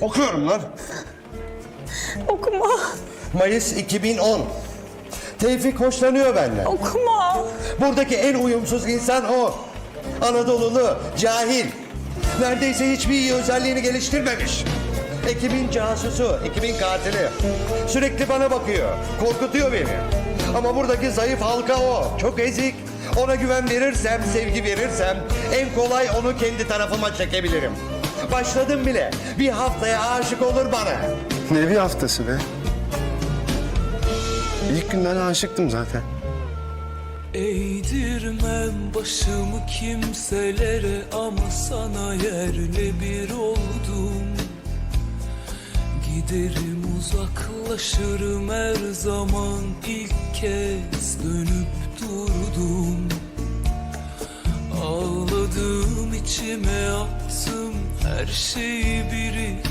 Okuyorum lan. Okuma. Mayıs 2010. Tevfik hoşlanıyor benden. Okuma. Buradaki en uyumsuz insan o. Anadolulu, cahil. Neredeyse hiçbir iyi özelliğini geliştirmemiş. Ekibin casusu, ekibin katili. Sürekli bana bakıyor, korkutuyor beni. Ama buradaki zayıf halka o, çok ezik. Ona güven verirsem, sevgi verirsem en kolay onu kendi tarafıma çekebilirim. Başladım bile. Bir haftaya aşık olur bana. Ne bir haftası be. İlk günden aşıktım zaten. Eğdirmem başımı kimselere ama sana yerle bir oldum Giderim uzaklaşırım her zaman ilk kez dönüp durdum Ağladım içime attım her şeyi biriktirdim